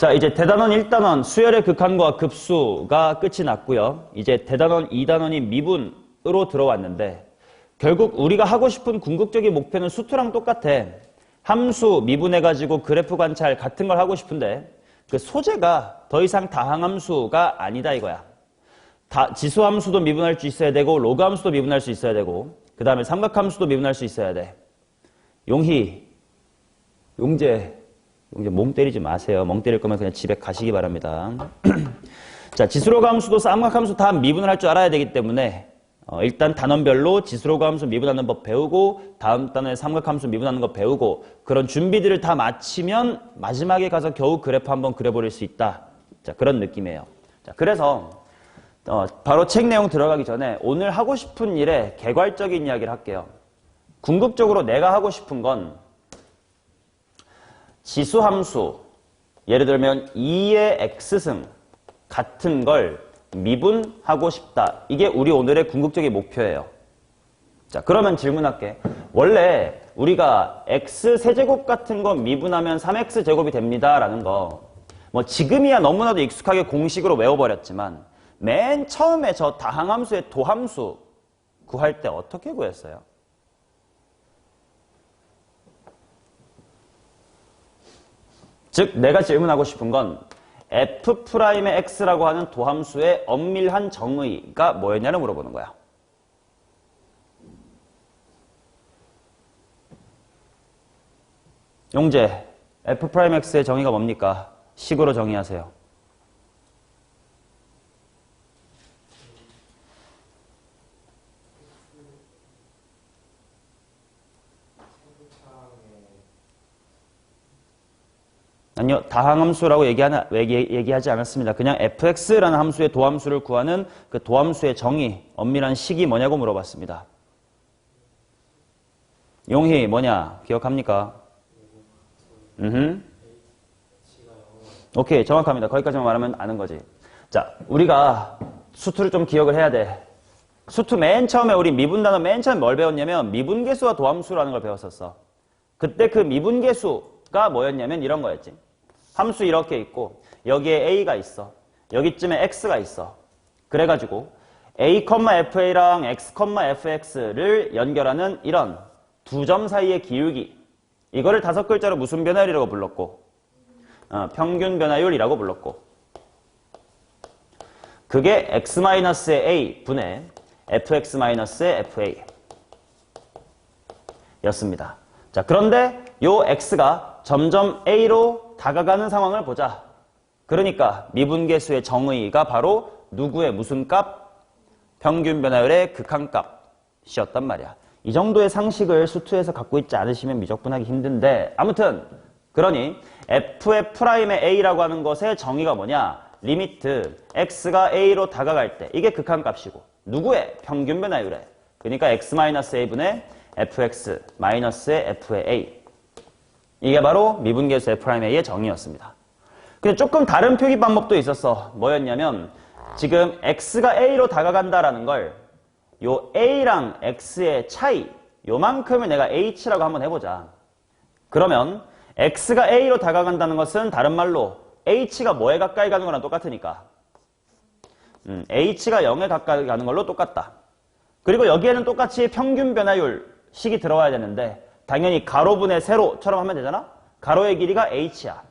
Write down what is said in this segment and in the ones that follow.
자, 이제 대단원 1단원 수열의 극한과 급수가 끝이 났고요. 이제 대단원 2단원이 미분으로 들어왔는데 결국 우리가 하고 싶은 궁극적인 목표는 수투랑 똑같아. 함수 미분해가지고 그래프 관찰 같은 걸 하고 싶은데 그 소재가 더 이상 다항함수가 아니다 이거야. 다, 지수함수도 미분할 수 있어야 되고 로그함수도 미분할 수 있어야 되고 그 다음에 삼각함수도 미분할 수 있어야 돼. 용희, 용재 멍 때리지 마세요. 멍 때릴 거면 그냥 집에 가시기 바랍니다. 자, 지수로그 함수도 삼각함수 다 미분을 할 줄 알아야 되기 때문에 어, 일단 단원별로 지수로그 함수 미분하는 법 배우고 다음 단원에 삼각함수 미분하는 거 배우고 그런 준비들을 다 마치면 마지막에 가서 겨우 그래프 한번 그려버릴 수 있다. 자, 그런 느낌이에요. 자, 그래서 어, 바로 책 내용 들어가기 전에 오늘 하고 싶은 일에 개괄적인 이야기를 할게요. 궁극적으로 내가 하고 싶은 건 지수함수, 예를 들면 2의 x승 같은 걸 미분하고 싶다. 이게 우리 오늘의 궁극적인 목표예요. 자, 그러면 질문할게. 원래 우리가 x 세제곱 같은 거 미분하면 3x 제곱이 됩니다. 라는 거. 뭐 지금이야 너무나도 익숙하게 공식으로 외워버렸지만 맨 처음에 저 다항함수의 도함수 구할 때 어떻게 구했어요? 즉 내가 질문하고 싶은 건 f'의 x라고 하는 도함수의 엄밀한 정의가 뭐였냐를 물어보는 거야. 용재, f'x의 정의가 뭡니까? 식으로 정의하세요. 아니요, 다항함수라고 얘기하나, 얘기, 얘기 하지 않았습니다. 그냥 fx라는 함수의 도함수를 구하는 그 도함수의 정의, 엄밀한 식이 뭐냐고 물어봤습니다. 용희 뭐냐? 기억합니까? 음. 오케이, 정확합니다. 거기까지만 말하면 아는 거지. 자, 우리가 수투를 좀 기억을 해야 돼. 수투 맨 처음에 우리 미분 단어 맨 처음에 뭘 배웠냐면 미분계수와 도함수라는 걸 배웠었어. 그때 그 미분계수가 뭐였냐면 이런 거였지. 함수 이렇게 있고 여기에 a가 있어. 여기쯤에 x가 있어. 그래가지고 a, fa랑 x, fx를 연결하는 이런 두 점 사이의 기울기 이거를 다섯 글자로 무슨 변화율이라고 불렀고 어, 평균 변화율이라고 불렀고 그게 x-의 a 분의 fx-의 fa 였습니다. 자 그런데 요 x가 점점 a로 다가가는 상황을 보자. 그러니까 미분계수의 정의가 바로 누구의 무슨 값? 평균 변화율의 극한값이었단 말이야. 이 정도의 상식을 수투에서 갖고 있지 않으시면 미적분하기 힘든데 아무튼 그러니 f의 프라임의 a라고 하는 것의 정의가 뭐냐? 리미트 x가 a로 다가갈 때 이게 극한값이고 누구의 평균 변화율에 그러니까 x-a분의 fx 마이너스의 f의 a 이게 바로 미분계수 F'A의 정의였습니다. 근데 조금 다른 표기 방법도 있었어. 뭐였냐면 지금 X가 A로 다가간다라는 걸 요 A랑 X의 차이 요만큼을 내가 H라고 한번 해보자. 그러면 X가 A로 다가간다는 것은 다른 말로 H가 뭐에 가까이 가는 거랑 똑같으니까 음, H가 0에 가까이 가는 걸로 똑같다. 그리고 여기에는 똑같이 평균 변화율 식이 들어와야 되는데 당연히 가로분의 세로처럼 하면 되잖아? 가로의 길이가 h야.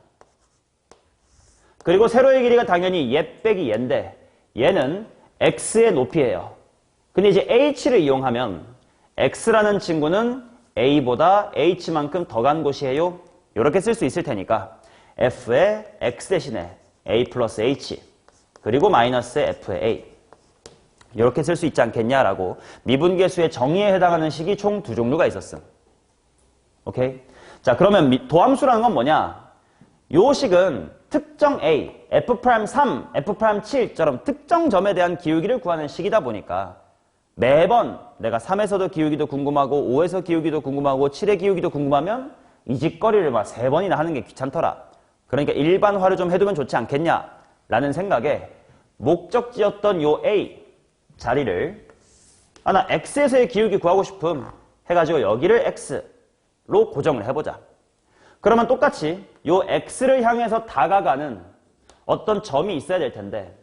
그리고 세로의 길이가 당연히 얘 빼기 얘인데 얘는 x의 높이예요. 근데 이제 h를 이용하면 x라는 친구는 a보다 h만큼 더 간 곳이에요. 이렇게 쓸 수 있을 테니까 f의 x 대신에 a 플러스 h 그리고 마이너스의 f의 a 이렇게 쓸 수 있지 않겠냐라고 미분계수의 정의에 해당하는 식이 총 두 종류가 있었음. 오케이? 자, 그러면 도함수라는 건 뭐냐? 요 식은 특정 A, F'3, F'7처럼 특정 점에 대한 기울기를 구하는 식이다 보니까 매번 내가 3에서도 기울기도 궁금하고 5에서 기울기도 궁금하고 7의 기울기도 궁금하면 이 짓거리를 막 세 번이나 하는 게 귀찮더라. 그러니까 일반화를 좀 해두면 좋지 않겠냐? 라는 생각에 목적지였던 요 A 자리를 아, 나 X에서의 기울기 구하고 싶음 해가지고 여기를 X 로 고정을 해보자. 그러면 똑같이 요 x를 향해서 다가가는 어떤 점이 있어야 될 텐데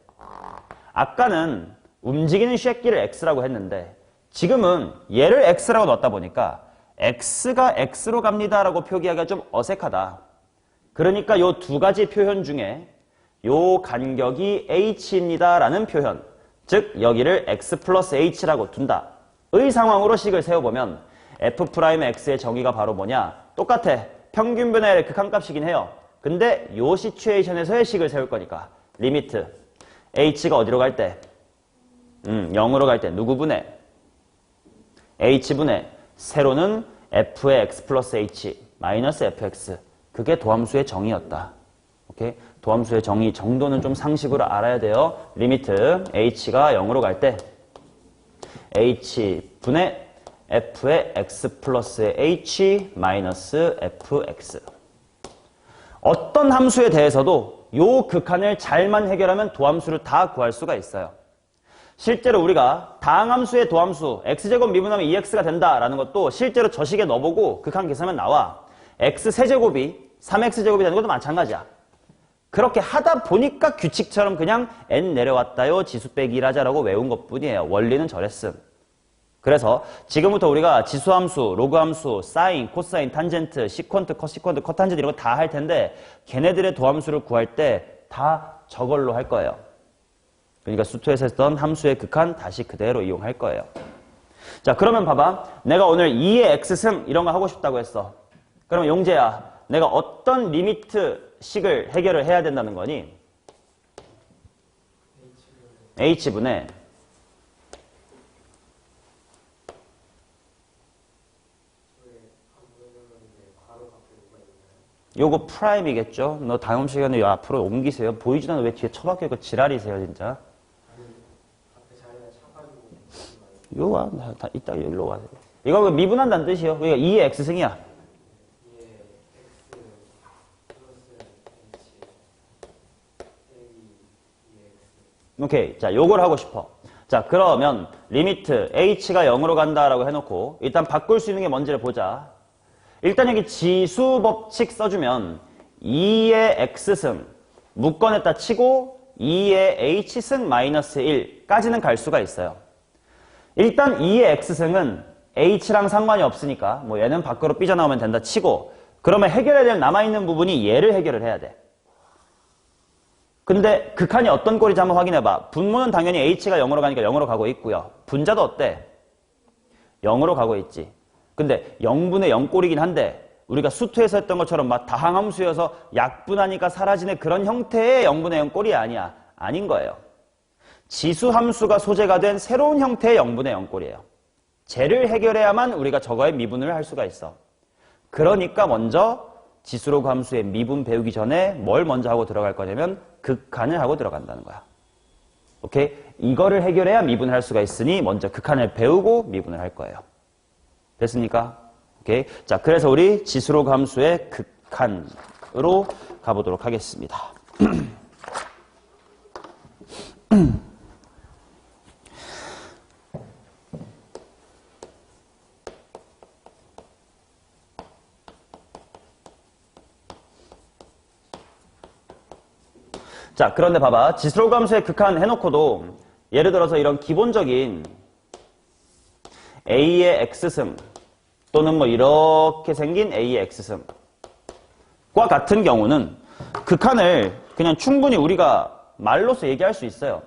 아까는 움직이는 쉐끼를 x라고 했는데 지금은 얘를 x라고 넣었다 보니까 x가 x로 갑니다 라고 표기하기가 좀 어색하다. 그러니까 요두 가지 표현 중에 요 간격이 h입니다 라는 표현, 즉 여기를 x 플러스 h라고 둔다. 의 상황으로 식을 세워보면 f'x의 정의가 바로 뭐냐? 똑같아. 평균분의 극한값이긴 해요. 근데 요 시츄에이션에서의 식을 세울 거니까 리미트 h가 어디로 갈 때? 음, 0으로 갈 때 누구분의? h분의 세로는 f의 x 플러스 h 마이너스 fx 그게 도함수의 정의였다. 오케이? 도함수의 정의 정도는 좀 상식으로 알아야 돼요. 리미트 h가 0으로 갈 때 h분의 f의 x 플러스 h 마이너스 fx 어떤 함수에 대해서도 요 극한을 잘만 해결하면 도함수를 다 구할 수가 있어요. 실제로 우리가 다항함수의 도함수 x제곱 미분하면 2x가 된다라는 것도 실제로 저식에 넣어보고 극한 계산하면 나와. x세제곱이 3x제곱이 되는 것도 마찬가지야. 그렇게 하다 보니까 규칙처럼 그냥 n 내려왔다요 지수 빼기 1하자라고 외운 것뿐이에요. 원리는 저랬음. 그래서 지금부터 우리가 지수함수, 로그함수, 사인, 코사인, 탄젠트, 시퀀트, 커시퀀트, 커탄젠트 이런 거 다 할 텐데 걔네들의 도함수를 구할 때 다 저걸로 할 거예요. 그러니까 수투에서 했던 함수의 극한 다시 그대로 이용할 거예요. 자 그러면 봐봐. 내가 오늘 2의 x승 이런 거 하고 싶다고 했어. 그러면 용재야 내가 어떤 리미트 식을 해결을 해야 된다는 거니? h분의 요거 프라임이겠죠? 너 다음 시간에 요 앞으로 옮기세요. 보이지도 않아 왜 뒤에 처박혀 있고 지랄이세요 진짜. 이거 와, 다, 다 이따 여기로 와. 이거 그 미분한다는 뜻이요. 그러니까 2의 x승이야. 오케이. 자, 요걸 하고 싶어. 자, 그러면 리미트 h가 0으로 간다라고 해놓고 일단 바꿀 수 있는 게 뭔지를 보자. 일단 여기 지수 법칙 써주면 2의 x승 묶어냈다 치고 2의 h승 마이너스 1까지는 갈 수가 있어요. 일단 2의 x승은 h랑 상관이 없으니까 뭐 얘는 밖으로 삐져나오면 된다 치고 그러면 해결해야 될 남아있는 부분이 얘를 해결을 해야 돼. 근데 극한이 어떤 꼴인지 한번 확인해봐. 분모는 당연히 h가 0으로 가니까 0으로 가고 있고요. 분자도 어때? 0으로 가고 있지. 근데 0분의 0꼴이긴 한데 우리가 수투에서 했던 것처럼 막 다항함수여서 약분하니까 사라지는 그런 형태의 0분의 0꼴이 아니야. 아닌 거예요. 지수함수가 소재가 된 새로운 형태의 0분의 0꼴이에요. 쟤를 해결해야만 우리가 저거의 미분을 할 수가 있어. 그러니까 먼저 지수로그 함수의 미분 배우기 전에 뭘 먼저 하고 들어갈 거냐면 극한을 하고 들어간다는 거야. 오케이? 이거를 해결해야 미분을 할 수가 있으니 먼저 극한을 배우고 미분을 할 거예요. 됐습니까? 오케이. 자, 그래서 우리 지수로 함수의 극한으로 가보도록 하겠습니다. 자, 그런데 봐봐. 지수로 함수의 극한 해놓고도 예를 들어서 이런 기본적인 A의 X승 또는 뭐 이렇게 생긴 A의 X승과 같은 경우는 극한을 그냥 충분히 우리가 말로서 얘기할 수 있어요.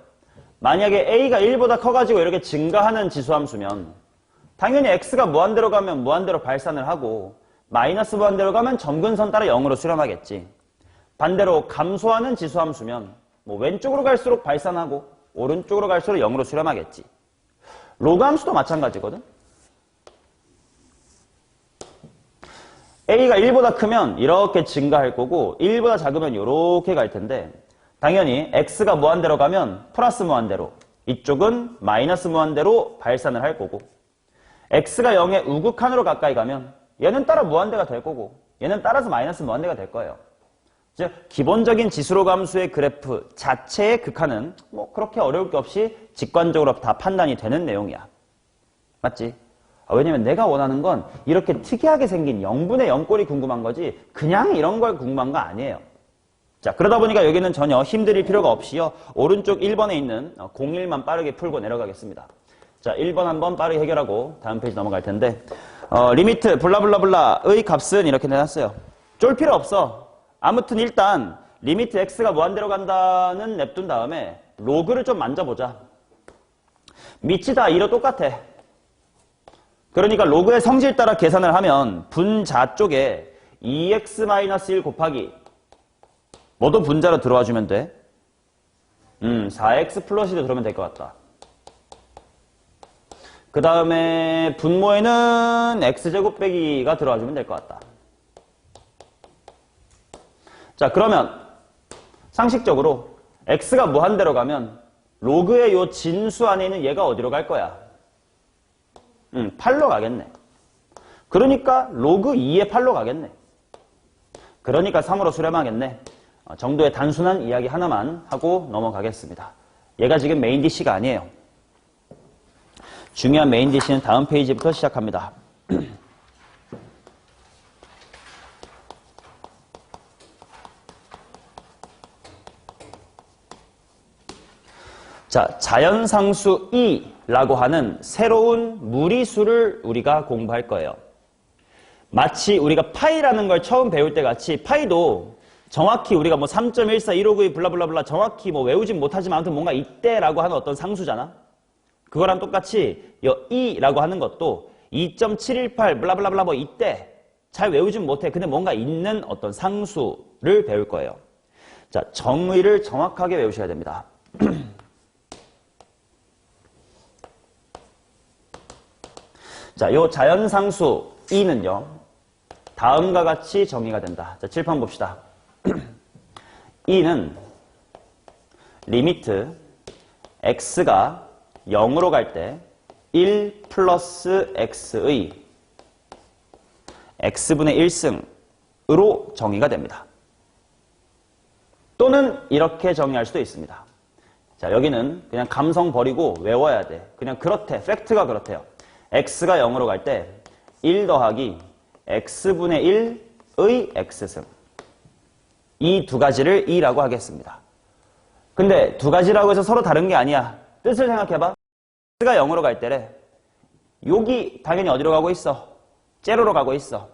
만약에 A가 1보다 커가지고 이렇게 증가하는 지수함수면 당연히 X가 무한대로 가면 무한대로 발산을 하고 마이너스 무한대로 가면 점근선 따라 0으로 수렴하겠지. 반대로 감소하는 지수함수면 뭐 왼쪽으로 갈수록 발산하고 오른쪽으로 갈수록 0으로 수렴하겠지. 로그 함수도 마찬가지거든. A가 1보다 크면 이렇게 증가할 거고 1보다 작으면 이렇게 갈 텐데 당연히 X가 무한대로 가면 플러스 무한대로 이쪽은 마이너스 무한대로 발산을 할 거고 X가 0의 우극한으로 가까이 가면 얘는 따라 무한대가 될 거고 얘는 따라서 마이너스 무한대가 될 거예요. 즉 기본적인 지수로 감수의 그래프 자체의 극한은 뭐 그렇게 어려울 게 없이 직관적으로 다 판단이 되는 내용이야. 맞지? 아, 왜냐면 내가 원하는 건 이렇게 특이하게 생긴 0분의 0꼴이 궁금한 거지 그냥 이런 걸 궁금한 거 아니에요. 자, 그러다 보니까 여기는 전혀 힘들일 필요가 없이요. 오른쪽 1번에 있는 01만 빠르게 풀고 내려가겠습니다. 자, 1번 한번 빠르게 해결하고 다음 페이지 넘어갈 텐데 어, 리미트 블라블라블라의 값은 이렇게 내놨어요. 쫄 필요 없어. 아무튼 일단 리미트 x가 무한대로 간다는 냅둔 다음에 로그를 좀 만져보자. 밑이 다 2로 똑같아. 그러니까 로그의 성질 따라 계산을 하면 분자 쪽에 2x-1 곱하기 뭐도 분자로 들어와 주면 돼. 음, 4x 플러스도 들어오면 될 것 같다. 그 다음에 분모에는 x제곱 빼기가 들어와 주면 될 것 같다. 자, 그러면 상식적으로 x가 무한대로 가면 로그의 요 진수 안에 있는 얘가 어디로 갈 거야? 음, 8로 가겠네. 그러니까 로그 2의 8로 가겠네. 그러니까 3으로 수렴하겠네. 어, 정도의 단순한 이야기 하나만 하고 넘어가겠습니다. 얘가 지금 메인 DC가 아니에요. 중요한 메인 DC는 다음 페이지부터 시작합니다. 자, 자연상수 E라고 하는 새로운 무리수를 우리가 공부할 거예요. 마치 우리가 파이라는 걸 처음 배울 때 같이 파이도 정확히 우리가 뭐 3.14, 159, 블라블라블라 정확히 뭐 외우진 못하지만 아무튼 뭔가 이때라고 하는 어떤 상수잖아. 그거랑 똑같이 여 E라고 하는 것도 2.718 블라블라블라 뭐 이때 잘 외우진 못해. 근데 뭔가 있는 어떤 상수를 배울 거예요. 자, 정의를 정확하게 외우셔야 됩니다. 자, 요 자연상수 E는요. 다음과 같이 정의가 된다. 자, 칠판 봅시다. E는 리미트 x가 0으로 갈 때 1 플러스 x의 x분의 1승으로 정의가 됩니다. 또는 이렇게 정의할 수도 있습니다. 자, 여기는 그냥 감성 버리고 외워야 돼. 그냥 그렇대. 팩트가 그렇대요. X가 0으로 갈 때 1 더하기 x분의 1의 x승. 이 두 가지를 2라고 하겠습니다. 근데 두 가지라고 해서 서로 다른 게 아니야. 뜻을 생각해봐. x가 0으로 갈 때래. 여기 당연히 어디로 가고 있어? 제로로 가고 있어.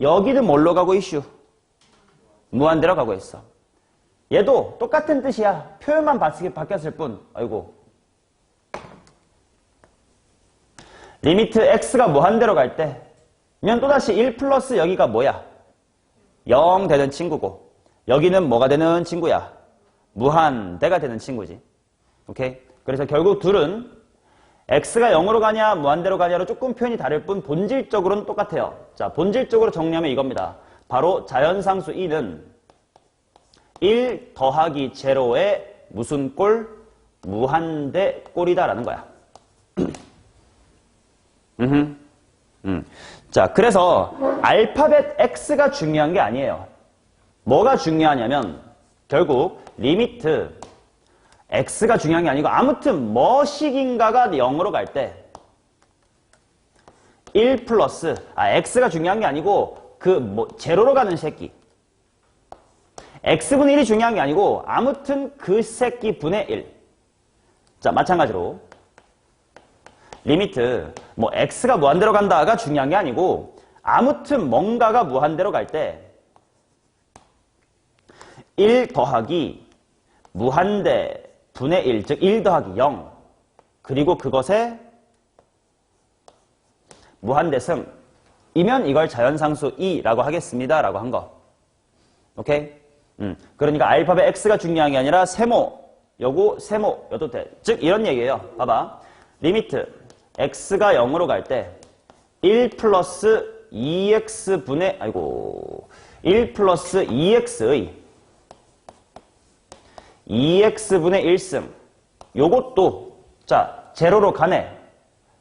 여기는 뭘로 가고 있슈? 무한대로 가고 있어. 얘도 똑같은 뜻이야. 표현만 바뀌었을 뿐. 아이고. 리미트 x가 무한대로 갈 때면 또다시 1 플러스 여기가 뭐야? 0 되는 친구고 여기는 뭐가 되는 친구야? 무한대가 되는 친구지. 오케이? 그래서 결국 둘은 x가 0으로 가냐 무한대로 가냐로 조금 표현이 다를 뿐 본질적으로는 똑같아요. 자, 본질적으로 정리하면 이겁니다. 바로 자연상수 e는 1 더하기 제로의 무슨 꼴? 무한대 꼴이다라는 거야. 음. 음. 자, 그래서 알파벳 X가 중요한 게 아니에요. 뭐가 중요하냐면 결국 리미트 X가 중요한 게 아니고 아무튼 뭐식인가가 0으로 갈 때 1 플러스 아 X가 중요한 게 아니고 그 뭐 제로로 가는 새끼 X분의 1이 중요한 게 아니고 아무튼 그 새끼 분의 1 자, 마찬가지로 리미트 뭐 x가 무한대로 간다가 중요한 게 아니고 아무튼 뭔가가 무한대로 갈 때 1 더하기 무한대 분의 1, 즉 1 더하기 0 그리고 그것의 무한대승 이면 이걸 자연상수 2라고 하겠습니다 라고 한 거. 오케이? 음, 그러니까 알파벳 x가 중요한 게 아니라 세모 요거 세모여도 돼. 즉 이런 얘기예요. 봐봐. 리미트 x가 0으로 갈 때 1 플러스 2x분의 아이고 1 플러스 2x의 2x분의 1승 요것도 자 제로로 가네.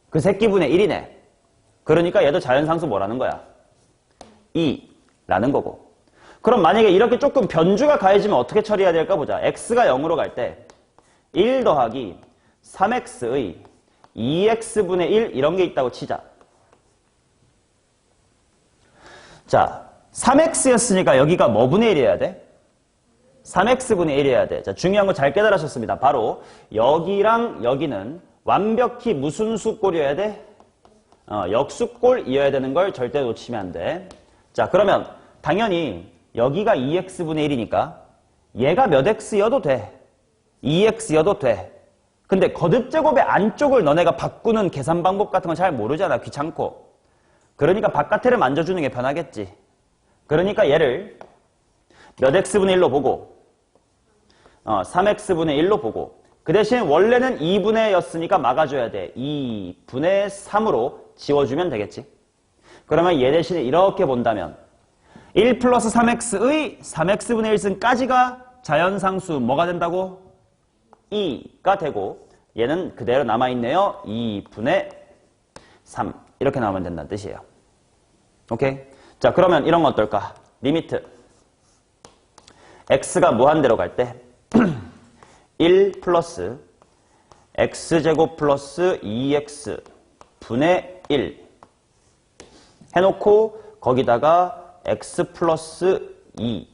그 새끼분의 1이네. 그러니까 얘도 자연상수 뭐라는 거야? 2라는 거고. 그럼 만약에 이렇게 조금 변주가 가해지면 어떻게 처리해야 될까 보자. x가 0으로 갈 때 1 더하기 3x의 2x분의 1 이런 게 있다고 치자. 자, 3x였으니까 여기가 뭐분의 1이어야 돼? 3x분의 1이어야 돼. 자, 중요한 거 잘 깨달으셨습니다. 바로 여기랑 여기는 완벽히 무슨 수꼴이어야 돼? 어, 역수꼴이어야 되는 걸 절대 놓치면 안 돼. 자, 그러면 당연히 여기가 2x분의 1이니까 얘가 몇 x여도 돼. 2x여도 돼. 근데 거듭 제곱의 안쪽을 너네가 바꾸는 계산 방법 같은 건 잘 모르잖아. 귀찮고. 그러니까 바깥에를 만져주는 게 편하겠지. 그러니까 얘를 몇 x분의 1로 보고 어, 3x분의 1로 보고 그 대신 원래는 2분의 였으니까 막아줘야 돼. 2분의 3으로 지워주면 되겠지. 그러면 얘 대신에 이렇게 본다면 1 플러스 3x의 3x분의 1승까지가 자연상수 뭐가 된다고? 2가 되고 얘는 그대로 남아있네요. 2분의 3 이렇게 나오면 된다는 뜻이에요. 오케이? 자 그러면 이런 거 어떨까? 리미트 x가 무한대로 갈 때 1 플러스 x제곱 플러스 2x 분의 1 해놓고 거기다가 x 플러스 2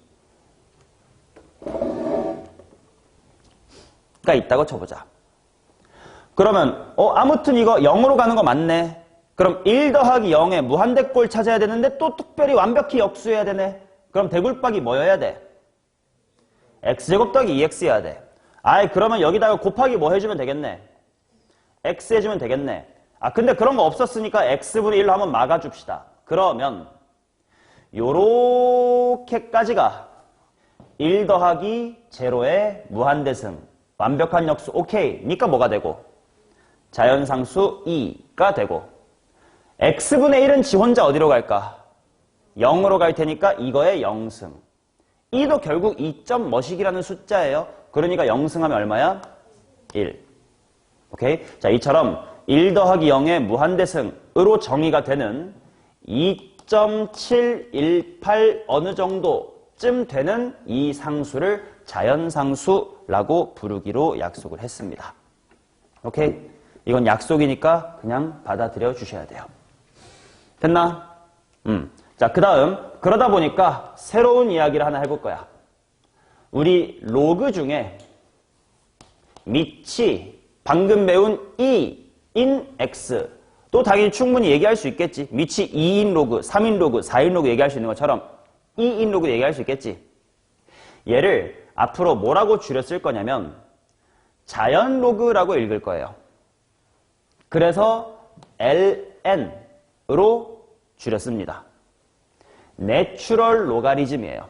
가 있다고 쳐보자. 그러면 어 아무튼 이거 0으로 가는 거 맞네. 그럼 1 더하기 0에 무한대꼴 찾아야 되는데 또 특별히 완벽히 역수해야 되네. 그럼 대굴박이 뭐여야 돼? x제곱 더하기 2x여야 돼. 아이 그러면 여기다가 곱하기 뭐 해주면 되겠네. x 해주면 되겠네. 아 근데 그런 거 없었으니까 x분의 1로 한번 막아줍시다. 그러면 요렇게까지가 1 더하기 제로의 무한대승 완벽한 역수 오케이 니까 뭐가 되고 자연상수 2가 되고 x분의 1은 지 혼자 어디로 갈까? 0으로 갈 테니까 이거의 0승 2도 결국 2점 머식이라는 숫자예요. 그러니까 0승하면 얼마야? 1. 오케이? 자, 이처럼 1 더하기 0의 무한대승으로 정의가 되는 2.718 어느 정도 쯤 되는 이 상수를 자연상수라고 부르기로 약속을 했습니다. 오케이? 이건 약속이니까 그냥 받아들여 주셔야 돼요. 됐나? 음. 자, 그 다음, 그러다 보니까 새로운 이야기를 하나 해볼 거야. 우리 로그 중에 밑이 방금 배운 2인 x 또 당연히 충분히 얘기할 수 있겠지. 밑이 2인 로그, 3인 로그, 4인 로그 얘기할 수 있는 것처럼 2인 로그 얘기할 수 있겠지. 얘를 앞으로 뭐라고 쓸 거냐면 자연 로그라고 읽을 거예요. 그래서 ln으로 줄였습니다. 내추럴 로가리즘이에요.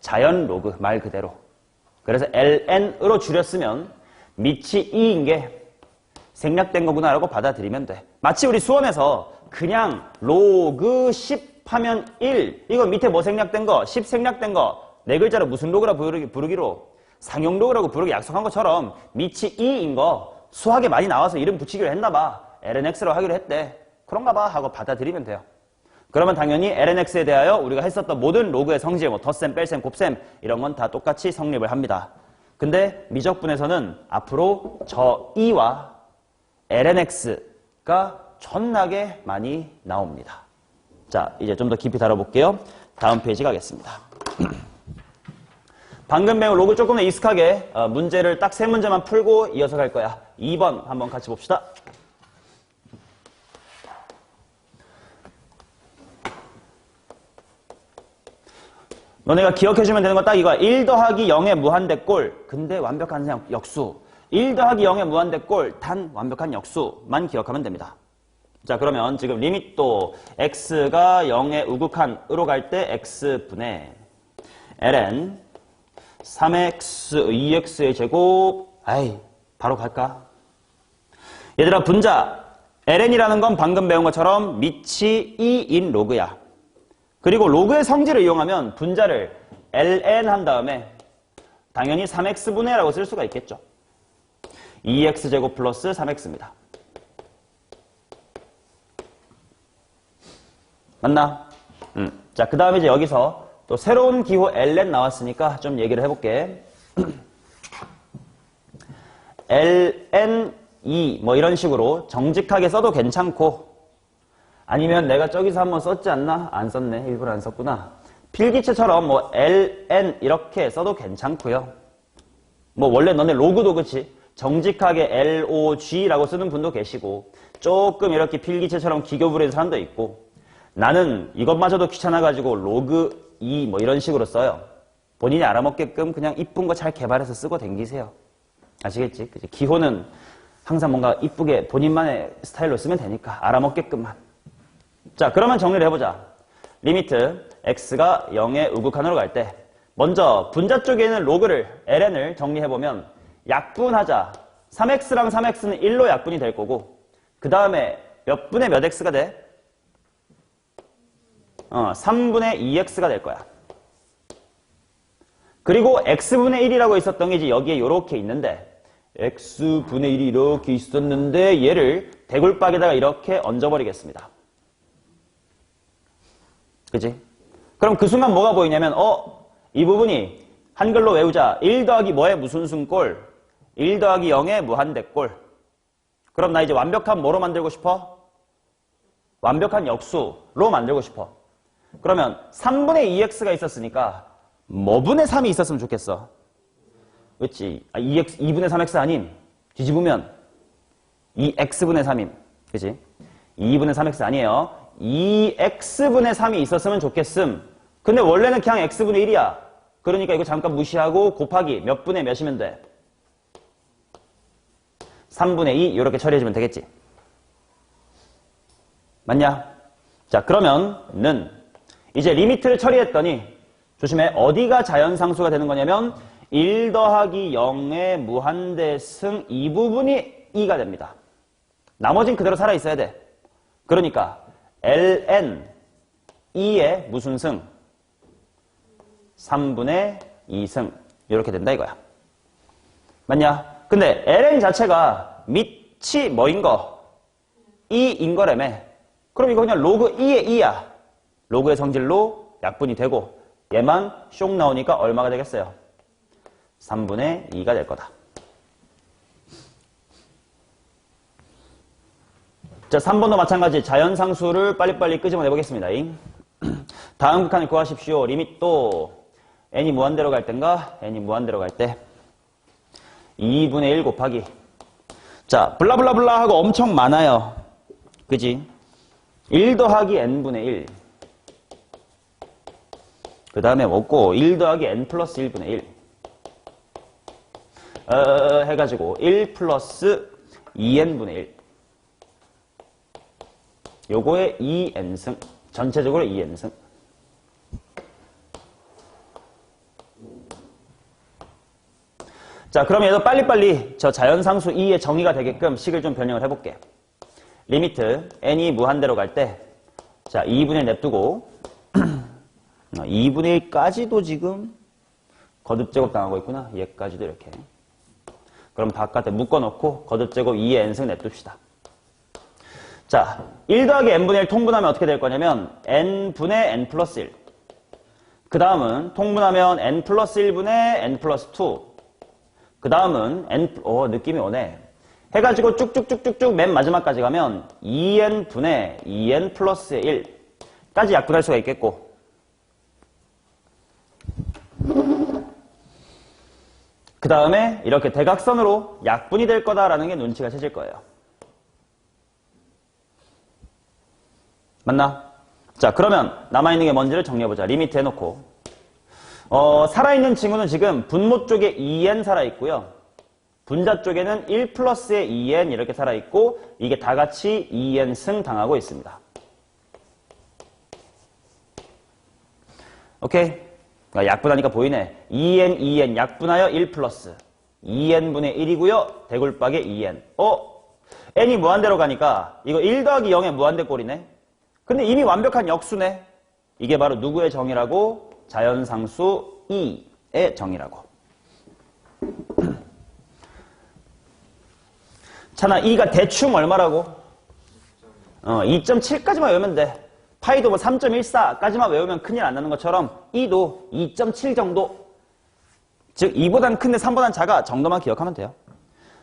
자연 로그 말 그대로. 그래서 ln으로 줄였으면 밑이 2인 게 생략된 거구나라고 받아들이면 돼. 마치 우리 수원에서 그냥 로그 10 하면 1 이거 밑에 뭐 생략된 거? 10 생략된 거. 네 글자로 무슨 로그라 부르기, 부르기 로 상용 로그라고 부르기 약속한 것처럼 밑이 2인 거 수학에 많이 나와서 이름 붙이기로 했나 봐. lnx로 하기로 했대. 그런가 봐 하고 받아들이면 돼요. 그러면 당연히 lnx에 대하여 우리가 했었던 모든 로그의 성질, 뭐 덧셈, 뺄셈, 곱셈 이런 건 다 똑같이 성립을 합니다. 근데 미적분에서는 앞으로 저 e와 lnx가 존나게 많이 나옵니다. 자, 이제 좀 더 깊이 다뤄볼게요. 다음 페이지 가겠습니다. 방금 배운 로그 조금 더 익숙하게 어, 문제를 딱 세 문제만 풀고 이어서 갈 거야. 2번 한번 같이 봅시다. 너네가 기억해주면 되는 건 딱 이거야. 1 더하기 0의 무한대꼴. 근데 완벽한 양- 역수. 1 더하기 0의 무한대꼴. 단 완벽한 역수만 기억하면 됩니다. 자 그러면 지금 리밋도 x가 0의 우극한으로 갈 때 x분의 ln 3x 2x의 제곱 아이 바로 갈까? 얘들아 분자 ln이라는 건 방금 배운 것처럼 밑이 2인 로그야. 그리고 로그의 성질을 이용하면 분자를 ln 한 다음에 당연히 3x분의 라고 쓸 수가 있겠죠. 2x제곱 플러스 3x입니다. 맞나? 음. 자, 그 다음에 이제 여기서 또 새로운 기호 ln 나왔으니까 좀 얘기를 해볼게. ln 2, 뭐 이런 식으로 정직하게 써도 괜찮고, 아니면 내가 저기서 한번 썼지 않나? 안 썼네. 일부러 안 썼구나. 필기체처럼 뭐 ln 이렇게 써도 괜찮고요. 뭐 원래 너네 로그도 그치? 정직하게 log라고 쓰는 분도 계시고 조금 이렇게 필기체처럼 기교 부리는 사람도 있고 나는 이것마저도 귀찮아가지고 로그 2 뭐 이런 식으로 써요. 본인이 알아먹게끔 그냥 이쁜 거 잘 개발해서 쓰고 댕기세요. 아시겠지? 그치? 기호는 항상 뭔가 이쁘게 본인만의 스타일로 쓰면 되니까 알아먹게끔만. 자, 그러면 정리를 해보자. 리미트 x가 0의 우극한으로 갈 때 먼저 분자 쪽에 있는 로그를 ln을 정리해보면 약분하자. 3x랑 3x는 1로 약분이 될 거고 그 다음에 몇 분의 몇 x가 돼? 어, 3분의 2x가 될 거야. 그리고 x분의 1이라고 있었던 게 이제 여기에 이렇게 있는데 x분의 1이 이렇게 있었는데 얘를 대굴박에다가 이렇게 얹어버리겠습니다. 그지? 그럼 그 순간 뭐가 보이냐면 어? 이 부분이 한글로 외우자 1 더하기 뭐의 무슨 순꼴 1 더하기 0의 무한대꼴 그럼 나 이제 완벽한 뭐로 만들고 싶어? 완벽한 역수로 만들고 싶어 그러면 3분의 2x가 있었으니까 뭐분의 3이 있었으면 좋겠어. 그렇지 아, 2x, 2분의 3x 아님 뒤집으면 2x분의 3임. 그지 2분의 3x 아니에요. 2x분의 3이 있었으면 좋겠음. 근데 원래는 그냥 x분의 1이야. 그러니까 이거 잠깐 무시하고 곱하기 몇 분의 몇이면 돼? 3분의 2 이렇게 처리해주면 되겠지? 맞냐? 자 그러면 는 이제 리미트를 처리했더니 조심해 어디가 자연상수가 되는 거냐면 1 더하기 0의 무한대승 이 부분이 2가 됩니다. 나머진 그대로 살아있어야 돼. 그러니까 ln 2의 무슨 승? 3분의 2승 이렇게 된다 이거야. 맞냐? 근데 ln 자체가 밑이 뭐인 거? 2인 거라며. 그럼 이거 그냥 로그 2의 2야. 로그의 성질로 약분이 되고 얘만 쇽 나오니까 얼마가 되겠어요? 3분의 2가 될 거다. 자, 3번도 마찬가지 자연상수를 빨리빨리 끄집어내 보겠습니다. 다음 극한을 구하십시오. 리밋도 n이 무한대로 갈 땐가 n이 무한대로 갈 때 2분의 1 곱하기 자, 블라블라블라 하고 엄청 많아요. 그지? 1 더하기 n분의 1. 그 다음에 먹고 1 더하기 n 플러스 1분의 1. 어, 해가지고 1 플러스 2n분의 1. 요거의 2n승. 전체적으로 2n승. 자, 그럼 얘도 빨리빨리 저 자연상수 2의 정의가 되게끔 식을 좀 변형을 해볼게. 리미트 n이 무한대로 갈 때, 자, 2분의 1 냅두고, 2분의 1까지도 지금 거듭제곱 당하고 있구나. 얘까지도 이렇게. 그럼 바깥에 묶어놓고 거듭제곱 2의 n승 냅둡시다. 자, 1 더하기 n분의 1 통분하면 어떻게 될 거냐면 n분의 n 플러스 1. 그 다음은 통분하면 n 플러스 1분의 n 플러스 2. 그 다음은 n, 어, 느낌이 오네. 해가지고 쭉쭉쭉쭉쭉 맨 마지막까지 가면 2n분의 2n 플러스 1까지 약분할 수가 있겠고 그 다음에 이렇게 대각선으로 약분이 될 거다라는 게 눈치가 채질 거예요. 맞나? 자 그러면 남아있는 게 뭔지를 정리해보자. 리미트 해놓고 어, 살아있는 친구는 지금 분모 쪽에 2n 살아있고요. 분자 쪽에는 1 플러스의 2n 이렇게 살아있고 이게 다 같이 2n 승 당하고 있습니다. 오케이? 그러니까 약분하니까 보이네. 2n, 2n 약분하여 1 플러스 2n분의 1이고요. 대굴박에 2n. 어? n이 무한대로 가니까 이거 1 더하기 0의 무한대 꼴이네. 근데 이미 완벽한 역수네. 이게 바로 누구의 정의라고? 자연상수 2의 정의라고. 차나 2가 대충 얼마라고? 어, 2.7까지만 외우면 돼. 파이도 뭐 3.14까지만 외우면 큰일 안 나는 것처럼 2도 2.7 정도. 즉 2보단 큰데 3보단 작아 정도만 기억하면 돼요.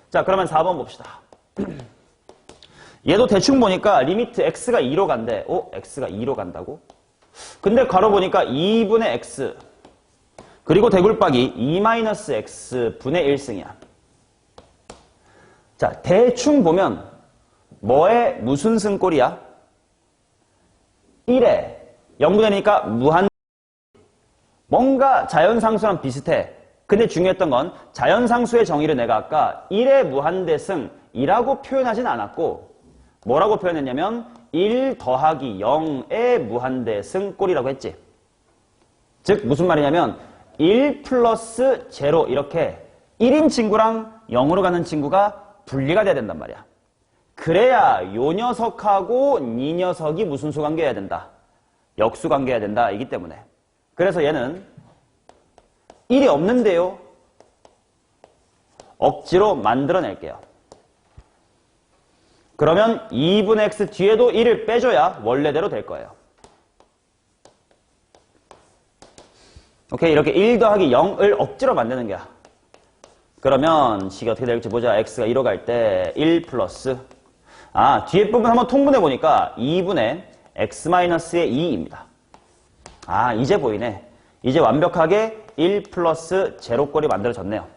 자 그러면 4번 봅시다. 얘도 대충 보니까 리미트 x가 2로 간대. 어? x가 2로 간다고? 근데 괄호 보니까 2분의 x 그리고 대굴박이 2-x 분의 1승이야. 자, 대충 보면 뭐의 무슨 승꼴이야? 1에 0분 되니까 무한 뭔가 자연상수랑 비슷해. 근데 중요했던 건 자연상수의 정의를 내가 아까 1의 무한대승이라고 표현하진 않았고 뭐라고 표현했냐면 1 더하기 0의 무한대승 꼴이라고 했지. 즉 무슨 말이냐면 1 플러스 제로 이렇게 1인 친구랑 0으로 가는 친구가 분리가 돼야 된단 말이야. 그래야 요 녀석하고 이 녀석이 무슨 수 관계해야 된다. 역수 관계해야 된다. 이기 때문에. 그래서 얘는 1이 없는데요. 억지로 만들어낼게요. 그러면 2분의 x 뒤에도 1을 빼줘야 원래대로 될 거예요. 오케이 이렇게 1 더하기 0을 억지로 만드는 거야. 그러면 식이 어떻게 될지 보자. x가 1로 갈 때 1 플러스 아 뒤에 부분 한번 통분해 보니까 2분의 x-의 2입니다. 아 이제 보이네. 이제 완벽하게 1 플러스 제로꼴이 만들어졌네요.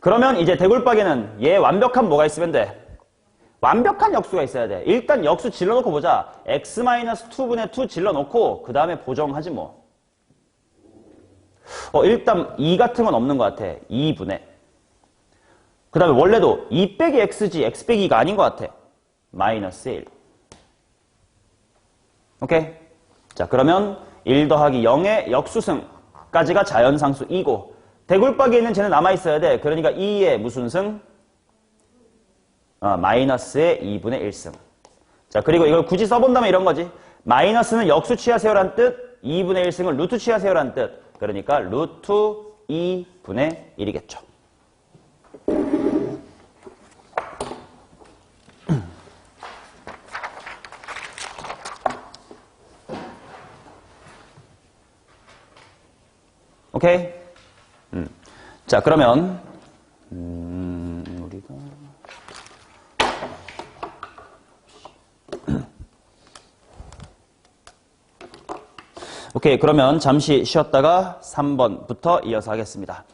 그러면 이제 대굴박에는 얘 완벽한 뭐가 있으면 돼? 완벽한 역수가 있어야 돼. 일단 역수 질러놓고 보자. x-2분의 2 질러놓고 그 다음에 보정하지 뭐. 어, 일단 2 같은 건 없는 것 같아. 2분의. 그 다음에 원래도 2 빼기 x지 x 빼기 2가 아닌 것 같아. 마이너스 1. 오케이? 자 그러면 1 더하기 0의 역수승까지가 자연상수 2고 대굴박에 있는 쟤는 남아있어야 돼. 그러니까 2의 무슨 승? 어, 마이너스의 2분의 1승. 자 그리고 이걸 굳이 써본다면 이런 거지. 마이너스는 역수 취하세요란 뜻, 2분의 1승을 루트 취하세요란 뜻. 그러니까 루트 2분의 1이겠죠. 오케이? 음. 자, 그러면, 음, 우리가. 오케이, 그러면 잠시 쉬었다가 3번부터 이어서 하겠습니다.